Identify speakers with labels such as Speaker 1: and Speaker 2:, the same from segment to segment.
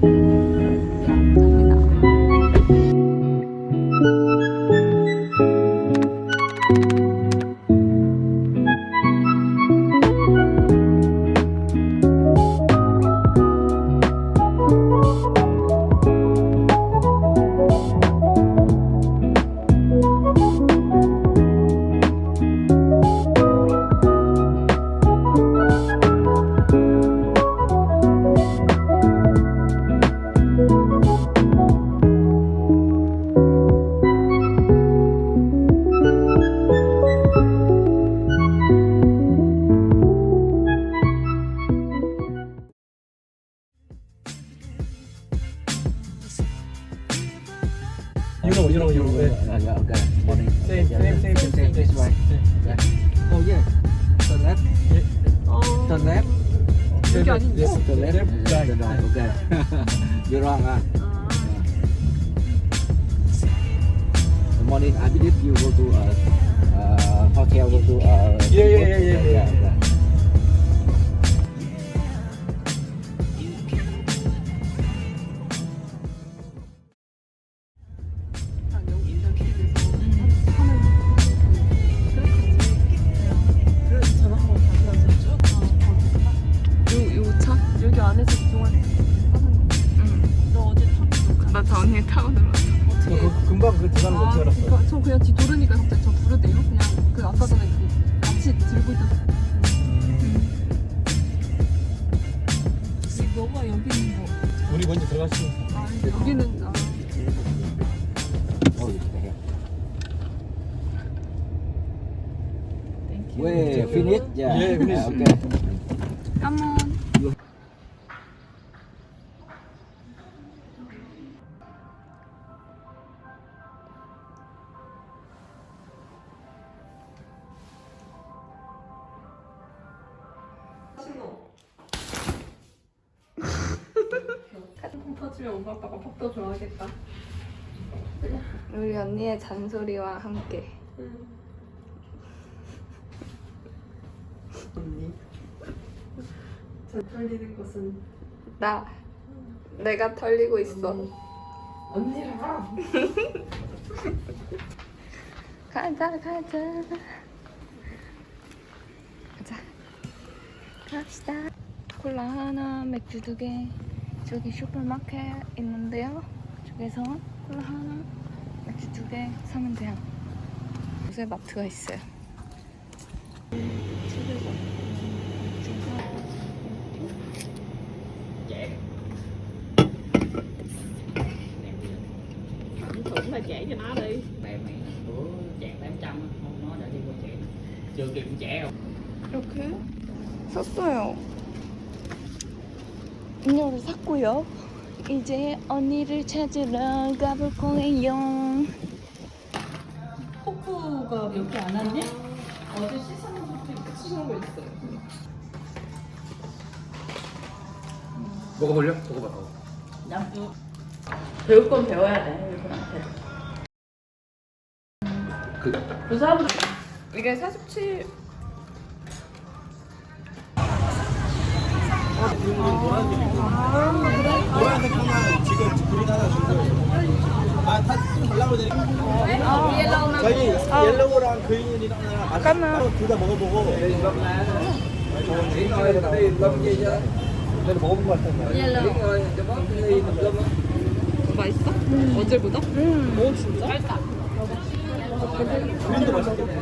Speaker 1: Thank you. You know, you know,
Speaker 2: you know. Okay. Morning.
Speaker 1: Same, same, same, same, same.
Speaker 2: This. Yeah. Oh yeah. Turn left.
Speaker 1: Yeah. Oh.
Speaker 2: Left. The left,
Speaker 1: left, right.
Speaker 2: Okay. You're wrong, huh? Morning, I believe you go to a uh, hotel, go to a. Uh,
Speaker 1: yeah, yeah, yeah, yeah, yeah.
Speaker 2: yeah.
Speaker 3: yeah. 안에서 그동안 응. 너 어제 타고 나 전에 타고 들어왔어.
Speaker 1: 그, 그, 금방 그 들어가는 거 어떻게 알았어?
Speaker 3: 그거 저 그냥 뒤 돌으니까 갑자기 저 부르대요. 그냥 그 아까 전에 그 같이 들고 있던. 너가 여기 있는 거.
Speaker 1: 우리 먼저 들어갔어.
Speaker 3: 아 여기는 아,
Speaker 2: here. Wait, finish? Yeah.
Speaker 1: Yeah, finish.
Speaker 3: 터지면 엄마 아빠가 밥도 좋아하겠다. 우리 언니의 잔소리와 함께.
Speaker 4: 저 털리는 것은
Speaker 3: 나 내가 털리고 있어.
Speaker 4: 언니랑
Speaker 3: 가자 가자. 가자. 갑시다. 콜라 하나, 맥주 두 개. 저기 슈퍼마켓 있는데요. 저기서 콜라 하나, 맥주 두 개 사면 돼요. 요새 마트가 있어요.
Speaker 4: thử mà chạy cho nó đi
Speaker 5: mẹ mẹ của trẻ 800 không nó đã đi qua trẻ chưa kịp trẻ không
Speaker 3: 이렇게 샀어요. 음료를 샀고요. 이제 언니를 찾으러 가볼 거예요.
Speaker 4: 포크가 몇개안 왔냐? 어제 씻은 것도 있고 있어요
Speaker 1: 먹어볼려? 먹어봐. 먹어.
Speaker 4: 남주 배울 건 배워야 돼 이분한테
Speaker 1: 그,
Speaker 4: 그 사람들
Speaker 3: 이게 47.
Speaker 1: 노란색 하나 지금 그린 하나 준 거예요. 아, 다좀 달라고 드릴게요. 저희 옐로우랑 그린이랑 하나. 둘다 먹어보고. 내가 먹어본 거 같은데.
Speaker 4: 맛있어? 어제보다? 오 진짜?
Speaker 1: 그린도 맛있겠네.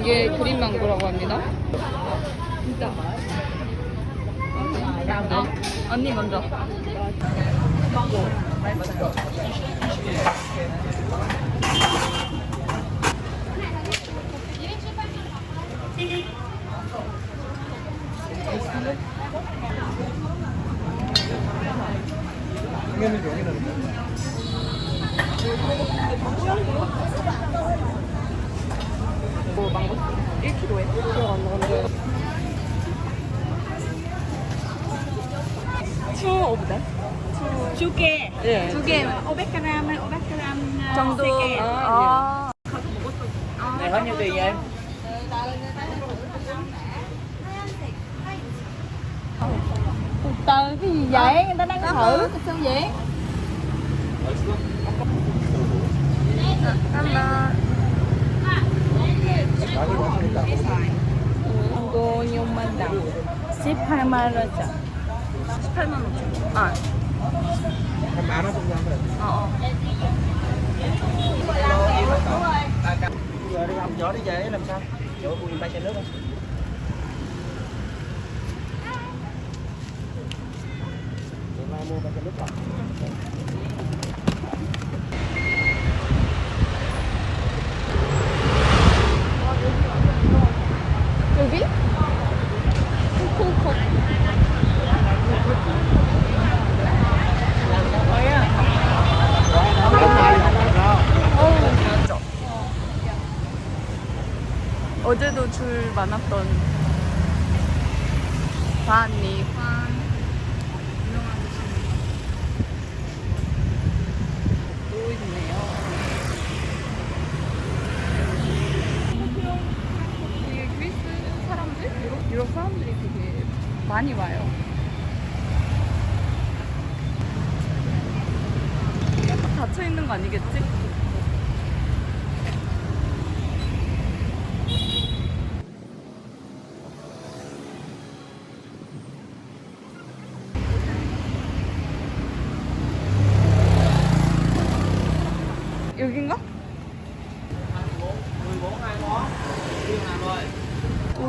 Speaker 3: 이게 그린 망고라고 합니다. 어, 언니 먼저.
Speaker 1: 생각하면 여기다 넣자.
Speaker 3: 뭐 망고 1kg에 기억 안 나는데. 투 오브 데
Speaker 4: 슈게
Speaker 3: 예. 두 개.
Speaker 4: 500g 500g
Speaker 3: 정도. 아.
Speaker 5: này có nhiêu tiền vậy em
Speaker 3: 오빠 cái gì vậy người ta đang thử sao vậy 이거 용만당 18만 원짜 18만 원 아.
Speaker 6: 만원 정도 한 거야.
Speaker 3: 어, 어.
Speaker 6: Giờ đi học chỗ đi về làm sao? Chỗ bùi ba chai nước không? Ngày mai mua ba chai nước lọc.
Speaker 3: 여기? 콩콩콩 어제도 줄 많았던 반미환 유명한 곳또 있네요. 되게 그리스 사람들, 유럽, 유럽 사람들이 되게 많이 와요. 닫혀 있는 거 아니겠지? 여긴가?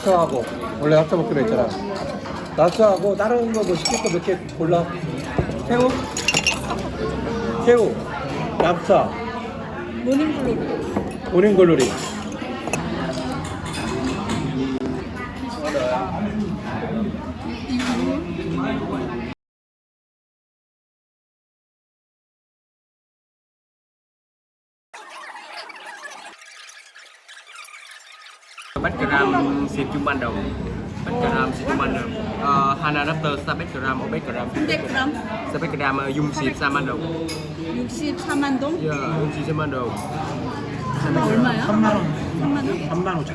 Speaker 7: 랍스하고 원래 랍스 먹기로 했잖아. 랍스하고 다른 거 뭐 시킬 거 몇 개 골라. 새우? 새우. 랍스.
Speaker 3: 모닝글로리
Speaker 7: 모닝글로리.
Speaker 8: Background xịt chung ban đầu Background xịt chung ban đầu uh, Hana Raptor sa background or background
Speaker 4: 100g
Speaker 8: sa background uh, dùng xịt sa ban đầu
Speaker 4: 64만 동?
Speaker 8: yeah dùng xịt sa ban đầu
Speaker 4: 그거 얼마야?
Speaker 6: 3만 원.
Speaker 4: 3만 원?
Speaker 6: 3만 5천.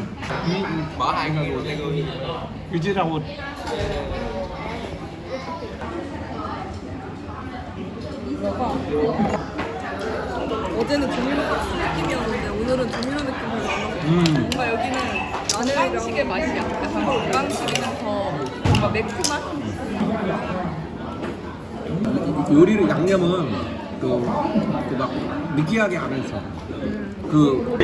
Speaker 8: bỏ hai người một hai người
Speaker 6: 유지라고
Speaker 3: 어제는 박스 느낌이었는데 오늘은 조미료 느낌이 나서
Speaker 6: 음.
Speaker 3: 뭔가 여기는 건강식의 맛이야. 약간 건강식이랑 더 뭔가 매콤한?
Speaker 7: 요리를 양념은 그막 느끼하게 안 해서 그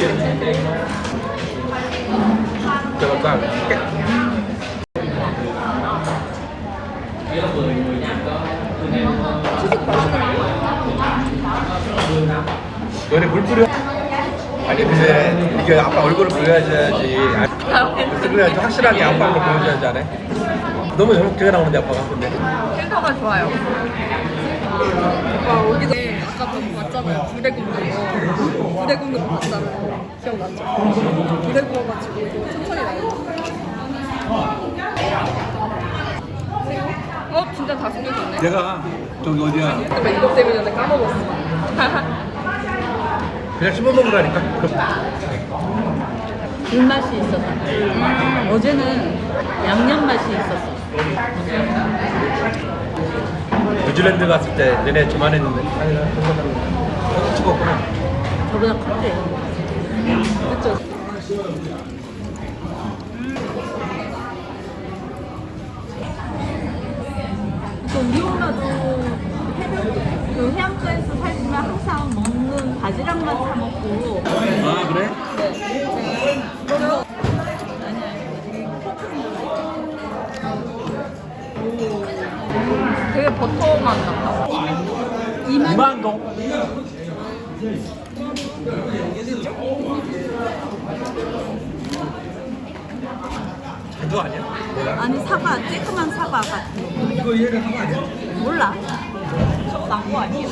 Speaker 1: 너네 물 뿌려? 아니 근데 이게 아빠 얼굴을 보여야지 그래야지 확실하게 아빠 얼굴 보여줘야지 안 해? 너무 저렇게 나오는데 아빠가 근데
Speaker 3: 필터가 좋아요. 오빠 오기 전에 아까 좀 봤잖아요. 굽는 거 봤잖아요. 기억나죠? 불에 구워가지고 이거 천천히 나오고. 어? 진짜 다 숨겨졌네.
Speaker 7: 내가 저기 어디야
Speaker 3: 근데 이것 때문에 전에 까먹었어.
Speaker 1: 그냥 씹어 먹으라니까
Speaker 4: 불맛이 있었어. 어제는 양념 맛이 있었어.
Speaker 1: 뉴질랜드 갔을 때 저만 했는데 아니 나 저거 찍었구나
Speaker 4: 저보다 컸대.
Speaker 3: 그쵸?
Speaker 4: 또 우리 엄마도 해변, 그 해안가에서 살지만 항상 먹는 바지락만 사 먹고
Speaker 7: 아 그래?
Speaker 3: 되게 버터 맛 난다.
Speaker 7: 이만동
Speaker 1: 자두 아니야?
Speaker 4: 아니 사과 쬐끄만 사과 같은 거.
Speaker 1: 이거 얘가 사과 아니야?
Speaker 4: 몰라. 저거 망고 아니에요?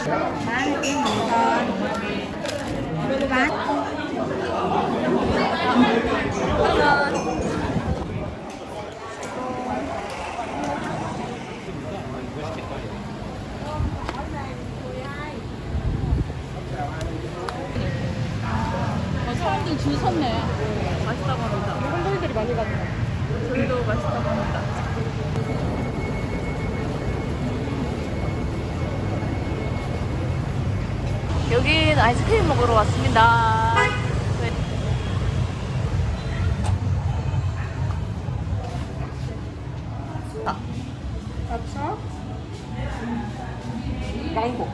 Speaker 4: 어, 사람들 줄 섰네. 맛있다고 합니다. 한국인들이 많이 가죠. 저희도 맛있다고 합니다.
Speaker 3: 여긴 아이스크림 먹으러 왔습니다.
Speaker 9: 망고.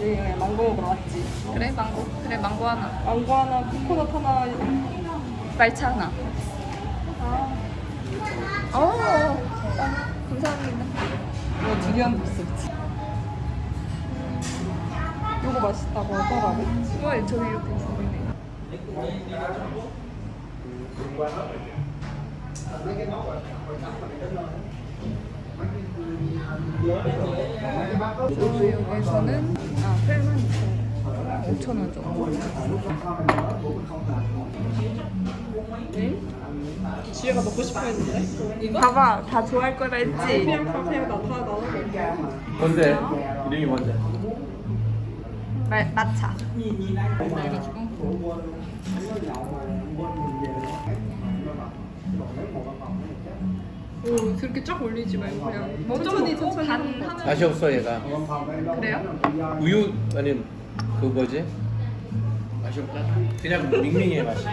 Speaker 9: 네, 망고 먹으러 왔지.
Speaker 3: 그래 망고 그래 망고 하나
Speaker 9: 망고 하나, 코코넛 하나.
Speaker 3: 말차 하나. 아. 어. 감사합니다.
Speaker 9: 이거 두리안도 있어? 이거 맛있다고 하더라고.
Speaker 3: 왜 저기 이렇게 보이네. 저 여기서는 아 8만 2천 5천 원 정도.
Speaker 9: 지혜가 먹고 싶어 했는데. 이거?
Speaker 3: 봐봐 다 좋아할 거라 했지.
Speaker 9: 그냥 카페에 나다 나눠볼게.
Speaker 1: 뭔데? 이름이 뭔데?
Speaker 3: 말 마차.
Speaker 9: 오, 그렇게 쫙 올리지 말고 그냥 천천히 천천히 하는 거.
Speaker 1: 맛이 없어 얘가.
Speaker 3: 그래요?
Speaker 1: 우유 아니 그 뭐지? 맛이 없다. 그냥 밍밍해 맛이.